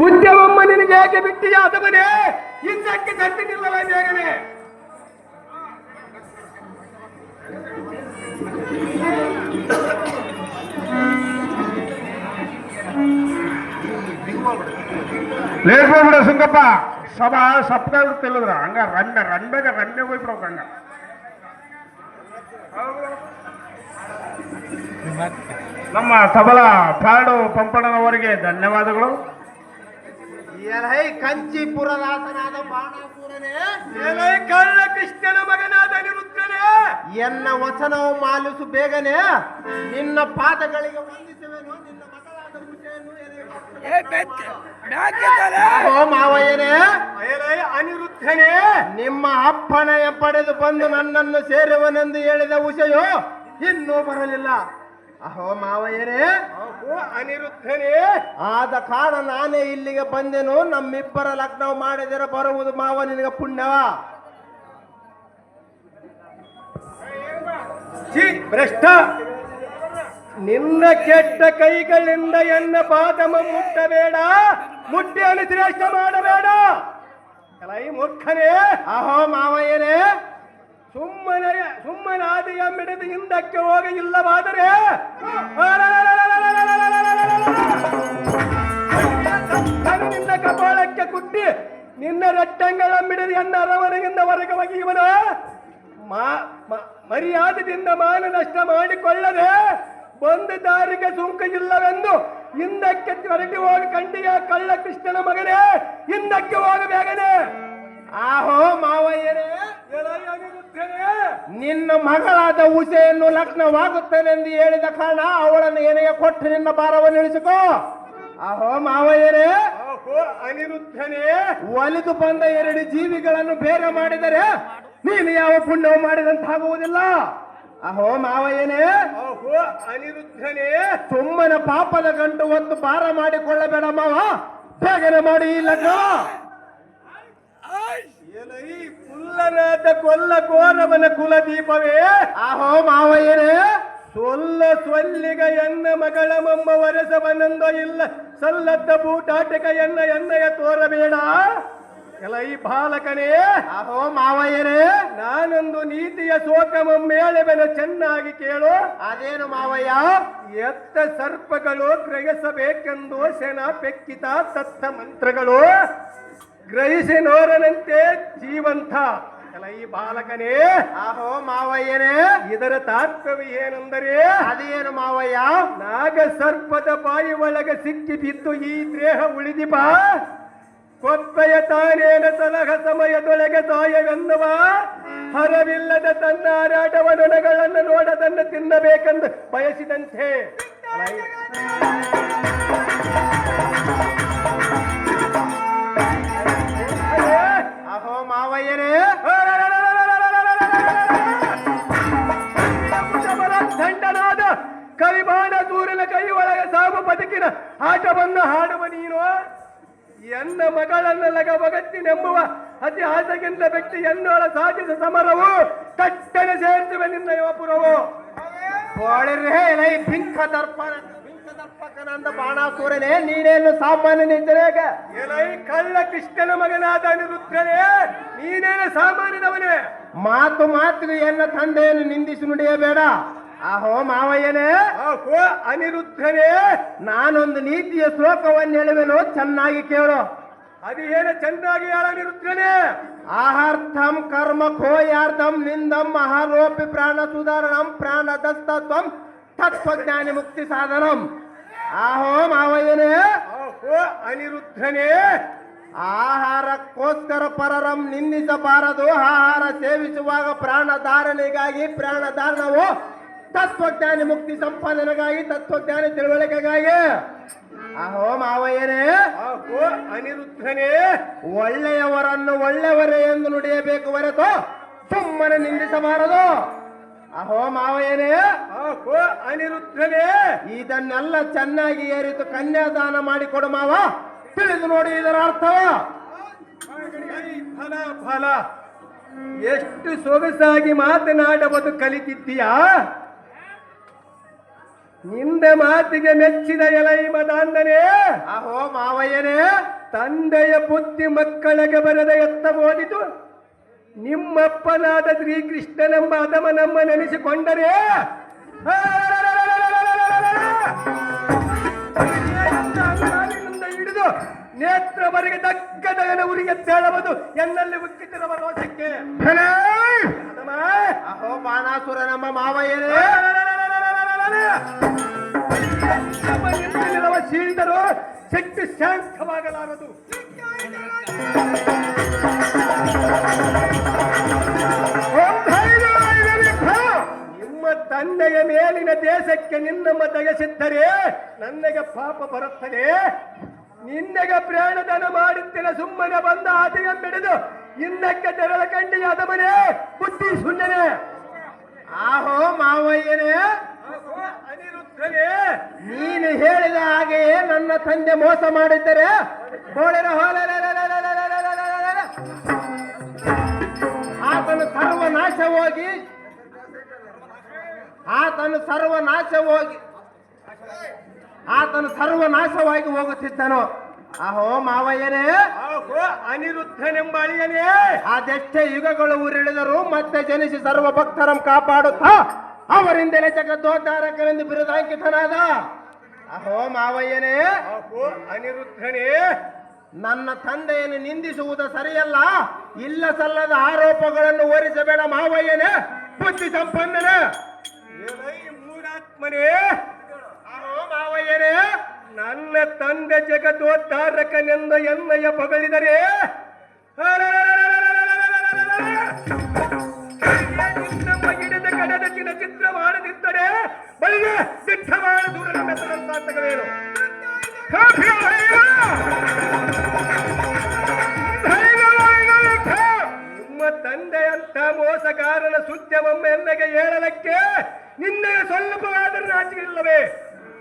ಬುದ್ಧವಮ್ಮ ನಿನಗೆ ಹೇಗೆ ಬಿಟ್ಟಿಯ ಅದವನೇ ಹಿಂದಕ್ಕೆ ತಟ್ಟಿ ನಿಲ್ಲವ ಬೇಗನೆ ಲೇಸ್ಬಿಡ ಸುಂಕಪ್ಪ. ಸಭಾ ಸಪ್ತ ತಿಳಿದ್ರ ಹಂಗ ರಂಡೆ ರಂಡೆಗ ರಂಡೆ ಹೋಗ್ಬಿಡ್ಬೇಕು ಹಂಗ. ನಮ್ಮ ತಬಲ ಪಾಡು ಪಂಪಣನವರಿಗೆ ಧನ್ಯವಾದಗಳು. ಎಲೈ ಕಂಚಿಪುರ ರಾಸನಾದ ಬಾಣಾಸುರನೇ? ಎಲೈ ಕಳ್ಳ ಕೃಷ್ಣನ ಮಗನಾದ ನಿರುದ್ರನೇ? ಎನ್ನ ವಚನವು ಮಾಲಿಸು ಬೇಗನೆ. ನಿನ್ನ ಪಾದಗಳಿಗೆ ವಂದಿಸುವೆನು ನಿನ್ನ ಮಗಳಾದ ಉಷೆಯನ್ನು ಓ ಮಾವಯ್ಯನೇ. ಅನಿರುದ್ಧನೇ? ನಿಮ್ಮ ಅಪ್ಪಣೆಯ ಪಡೆದು ಬಂದು ನನ್ನನ್ನು ಸೇರುವನೆಂದು ಹೇಳಿದ ಉಷೆಯು ಇನ್ನೂ ಬರಲಿಲ್ಲ. ಅಹೋ ಮಾವಯ್ಯನೇ ಓ ಅನಿರುದ್ಧನೇ. ಆದ ಕಾರಣ ನಾನೇ ಇಲ್ಲಿಗೆ ಬಂದೆನು ನಮ್ಮಿಬ್ಬರ ಲಗ್ನ ಮಾಡಿದರೆ ಬರುವುದು ಮಾವ ನಿನಗೆ ಪುಣ್ಯವ? ಭ್ರಷ್ಟ. ನಿನ್ನ ಕೆಟ್ಟ ಕೈಗಳಿಂದ ಎನ್ನ ಪಾದಮ ಮುಟ್ಟಬೇಡ ಮುಟ್ಟಿ ಅನುಶ್ರೇಷ್ಠ ಮಾಡಬೇಡ. ಕಲೈ ಮೂರ್ಖನೇ. ಅಹೋ ಮಾವಯ್ಯನೇ ಸುಮ್ಮನಾದಿಯ ಮಿಡಿದು ಹಿಂದಕ್ಕೆ ಹೋಗಿ ಇಲ್ಲವಾದರೆ? ನಿನ್ನ ಕಪಾಳಕ್ಕೆ ಕುಟ್ಟಿ ನಿನ್ನ ರಟ್ಟಂಗಳ ಮಿಡಿದು ಎನ್ನ ಅರಮನೆಯಿಂದ ಹೊರಗೆ ಹೋಗಿ ಮಾ- ಮ- ಮರ್ಯಾದೆಯಿಂದ ಮಾನ ನಷ್ಟ ಮಾಡಿಕೊಳ್ಳದೆ ಒಂದು ದಾರಿಗೆ ಸುಂಕ ಇಲ್ಲವೆಂದು ಹಿಂದಕ್ಕೆ ಹೊರಟಿ ಹೋಗಿ ಕಂಡಿಯ ಕಳ್ಳ ಕೃಷ್ಣನ ಮಗನೇ, ಹಿಂದಕ್ಕೆ ಹೋಗ ಮಗಳಾದ ಉಷೆಯನ್ನು ಲಗ್ನವಾಗುತ್ತೇನೆಂದು ಹೇಳಿದ ಕಾರಣ ಅವಳನ್ನು ಏನೆಗೆ ಕೊಟ್ಟು ನಿನ್ನ ಭಾರವನ್ನು ಇಳಿಸಿಕೋ. ಅಹೋ ಮಾವ ಏನೇ ಅನಿರುದ್ಧನೇ. ಒಲಿದು ಬಂದ ಎರಡು ಜೀವಿಗಳನ್ನು ಬೇರೆ ಮಾಡಿದರೆ ನೀನು ಯಾವ ಪುಣ್ಯವು ಮಾಡಿದಂತಾಗುವುದಿಲ್ಲ. ಅಹೋ ಮಾವಯ್ಯನೇ ಏನೇ ಅನಿರುದ್ಧನೇ. ಸುಮ್ಮನೆ ಪಾಪದ ಗಂಟು ಒಂದು ಭಾರ ಮಾಡಿಕೊಳ್ಳಬೇಡ ಮಾವ. ಬೇಗನೆ ಮಾಡಿ ಈ ಲಗ್ನ. ಎಲೈ ಕುಲ್ಲನಾದ ಕೊಲ್ಲ ಕೋರವನ ಕುಲದೀಪವೇ? ಆಹೋ ಮಾವಯ್ಯನೇ ಸೊಲ್ಲ ಸೊಲ್ಲಿಗ ಎನ್ನ ಮಗಳ ಮೊಮ್ಮ ವರಸವನಂದ ಇಲ್ಲ ಸಲ್ಲದ್ದ ಬೂಟಾಟಿಕ ಎನ್ನ ಎನ್ನಯ ತೋರಬೇಡ. ಎಲೈ ಬಾಲಕನೇ. ಆಹೋ ಮಾವಯ್ಯನೇ ನಾನೊಂದು ನೀತಿಯ ಶೋಕಮೊಮ್ಮೇಳೆವೆನ ಚೆನ್ನಾಗಿ ಕೇಳು. ಅದೇನು ಮಾವಯ್ಯ? ಎತ್ತ ಸರ್ಪಗಳು ಗ್ರಹಿಸಬೇಕೆಂದು ಸೆನ ಪೆಕ್ಕಿತ ತತ್ತ ಮಂತ್ರಗಳು. ಗ್ರಹಿಸಿ ನೋರನಂತೆ ಜೀವಂತ. ಅಲ್ಲ ಈ ಬಾಲಕನೇ ಆಹೋ ಮಾವಯ್ಯನೇ. ಇದರ ತಾತ್ಪರ್ಯ ಏನೆಂದರೆ ಅದೇನು ಮಾವಯ್ಯ? ನಾಗ ಸರ್ಪದ ಬಾಯಿ ಒಳಗೆ ಸಿಕ್ಕಿ ಬಿದ್ದು ಈ ದೇಹ ಉಳಿದಿಪ. ಕೊಪ್ಪೆಯ ತಾನೇನ ಸಲಹ ಸಮಯದೊಳಗೆ ಸಾಯವೆನ್ನುವ ಹರವಿಲ್ಲದ ತನ್ನ ಆರಾಟವನಗಳನ್ನು ನೋಡದನ್ನು ತಿನ್ನಬೇಕೆಂದು ಬಯಸಿದಂತೆ. ಆಟವನ್ನು ಹಾಡುವ ನೀನು? ಎನ್ನ ಮಗಳನ್ನು ಲಗಬಗತ್ತಿ ನೆಂಬುವ ಅತಿ ಆಸೆಗಿಂತ ವ್ಯಕ್ತಿ ಎನ್ನೋಳ ಸಾಧಿಸ ಸಮರವು ತಟ್ಟನೆ ಸೇರ್ತುವೆ ನಿನ್ನ ಯುವಪುರವು. ಪಿಂಕ ದರ್ಪಣ ಪಿಂಕ ದರ್ಪಕನಂದ ಬಾಣಾಸುರನೇ ನೀನೇನು ಸಾಮಾನ್ಯ ನಿಂತರೇಗ ಎಲೈ ಕಳ್ಳ ಕೃಷ್ಣನ ಮಗನಾದ ನಿರುದ್ರನೇ ನೀನೇನು ಸಾಮಾನ್ಯದವನೇ? ಮಾತು ಮಾತಿಗೆ ಎಲ್ಲ ತಂದೆಯನ್ನು ನಿಂದಿಸಿ ನುಡಿಯಬೇಡ. ಆಹೋ ಮಾವಯ್ಯನೇ ಆಹೋ. ಅನಿರುದ್ಧನೇ ನಾನೊಂದು ನೀತಿಯ ಶ್ಲೋಕವನ್ನು ಹೇಳುವೆನು ಚೆನ್ನಾಗಿ ಕೇಳು. ಅದು ಏನು ಚೆನ್ನಾಗಿ ಹೇಳನಿರುತ್ತೇನೆ ಆಹಾರ್ಥಂ ಕರ್ಮ ಖೋಯಾರ್ಥಂ ನಿಂದಂ ಮಹಾರೋಪಿ ಪ್ರಾಣ ಸುಧಾರಣಂ ಪ್ರಾಣ ದಸ್ತತ್ವಂ ತತ್ವಜ್ಞಾನಿ ಮುಕ್ತಿ ಸಾಧನಂ. ಆಹೋ ಮಾವಯ್ಯನೇ ಆಹೋ. ಅನಿರುದ್ಧನೇ. ಆಹಾರಕ್ಕೋಸ್ಕರ ಪರರಂ ನಿಂದಿಸಬಾರದು. ಆಹಾರ ಸೇವಿಸುವಾಗ ಪ್ರಾಣ ಧಾರಣೆಗಾಗಿ ಪ್ರಾಣ ಧಾರಣವು ತತ್ವಜ್ಞಾನಿ ಮುಕ್ತಿ ಸಂಪಾದನೆಗಾಗಿ ತತ್ವಜ್ಞಾನಿ ತಿಳುವಳಿಕೆಗಾಗಿ. ಅಹೋ ಮಾವಯ್ಯನೇ ಅನಿರುದ್ಧನೇ. ಒಳ್ಳೆಯವರನ್ನು ಒಳ್ಳೆಯವರೇ ಎಂದು ನುಡಿಯಬೇಕು ಹೊರತು ಸುಮ್ಮನೆ ನಿಂದಿಸಬಾರದು. ಅಹೋ ಮಾವಯ್ಯನೇ ಅನಿರುದ್ಧನೇ. ಇದನ್ನೆಲ್ಲ ಚೆನ್ನಾಗಿ ಏರಿತು ಕನ್ಯಾದಾನ ಮಾಡಿಕೊಡು ಮಾವ. ತಿಳಿದು ನೋಡಿ ಇದರ ಅರ್ಥವ. ಫಲ ಫಲ. ಎಷ್ಟು ಸೊಗಸಾಗಿ ಮಾತನಾಡಬಹುದು ಕಲಿತಿದ್ದೀಯಾ? ನಿಂದ ಮಾತಿಗೆ ಮೆಚ್ಚಿದ ಎಲೈ ಮದಾಂಧನೇ. ಅಹೋ ಮಾವಯ್ಯನೇ. ತಂದೆಯ ಬುದ್ಧಿ ಮಕ್ಕಳಿಗೆ ಬರದ ಓದಿತು. ನಿಮ್ಮಪ್ಪನಾದ ಶ್ರೀಕೃಷ್ಣನೆಂಬ ಅದಮ ನಮ್ಮ ನೆನೆಸಿಕೊಂಡರೆ. ಹಿಡಿದು ನೇತ್ರವರೆಗೆ ದಕ್ಕದಗನ ಉರಿಗೆ ತೇಳಬಹುದು ಎನ್ನಲ್ಲಿ ಉಕ್ಕಿತಿರುವ ರೋಷಕ್ಕೆ. ಅಹೋ ಬಾಣಾಸುರ ನಮ್ಮ ಮಾವಯ್ಯನೇ. ನಿಂತಿರುವ ಸೀಳಿದರು ಶಕ್ತಿ ಶಾಂತವಾಗಲಾರದು. ನಿಮ್ಮ ತಂದೆಯ ಮೇಲಿನ ದೇಶಕ್ಕೆ ನಿನ್ನಮ್ಮ ಮತಗಸಿದ್ದರೆ ನನಗೆ ಪಾಪ ಬರುತ್ತದೆ. ನಿನ್ನಗೆ ಪ್ರಾಣದಾನ ಮಾಡುತ್ತಿನ ಸುಮ್ಮನೆ ಬಂದ ಆದಿಯ ಬಿಡಿದು ಇನ್ನಕ್ಕೆ ತೆರಳ ಕಂಡಿಯ ಬುದ್ಧಿ ಶೂನ್ಯನೇ ಆಹೋ ಮಾವಯ್ಯನೇ ಅನಿರುದ್ಧನೇ ನೀನು ಹೇಳಿದ ಹಾಗೆಯೇ ತಂದೆ ಮೋಸ ಮಾಡಿದ್ದರೆ ಬೋಳಿನ ಆತನು ಸರ್ವನಾಶ ಹೋಗಿ ಆತನು ಸರ್ವನಾಶ ಹೋಗಿ ಆತನು ಸರ್ವನಾಶವಾಗಿ ಹೋಗುತ್ತಿದ್ದನು ಅಹೋ ಮಾವಯ್ಯನೇ ಅನಿರುದ್ಧನೆಂಬ ಅಳಿಯನೇ ಅದೆಷ್ಟೇ ಯುಗಗಳು ಉರುಳಿದರು ಮತ್ತೆ ಜನಿಸಿ ಸರ್ವ ಭಕ್ತರಂ ಕಾಪಾಡುತ್ತಾ ಅವರಿಂದಲೇ ಜಗದ್ದೋದ್ಧಾರಕರೆಂದು ಬಿರುದಾಂಕಿತನಾದ ಅಹೋ ಮಾವಯ್ಯನೇ ಆಹೋ ಅನಿರುದ್ಧನೇ ನನ್ನ ತಂದೆಯನ್ನು ನಿಂದಿಸುವುದು ಸರಿಯಲ್ಲ. ಇಲ್ಲ ಸಲ್ಲದ ಆರೋಪಗಳನ್ನು ಓರಿಸಬೇಡ ಮಾವಯ್ಯನೇ ಬುದ್ಧಿ ಸಂಪನ್ನನೇ ಎಲೈ ಮೂಢಾತ್ಮನೇ ಅಹೋ ಮಾವಯ್ಯನೇ ನನ್ನ ತಂದೆ ಜಗದೋದ್ಧಾರಕನೆಂದ ಎನ್ನಯ್ಯ ಹೊಗಳಿದರೆ ನಮ್ಮ ಗಿಡದ ಕಡದ ಚಿನ್ನ ಚಿತ್ರ ಮಾಡದಿದ್ದರೆ ಬಳಿಗೆ ನಿಮ್ಮ ತಂದೆಯಂತ ಮೋಸಗಾರನ ಸುದ್ದಿಯೊಮ್ಮೆ ಎನ್ನಗೆ ಹೇಳಲಕ್ಕೆ ನಿನ್ನೆಯ ಸ್ವಲ್ಪವಾದರೂ ನಾಚಿಕೆ ಇಲ್ಲವೇ?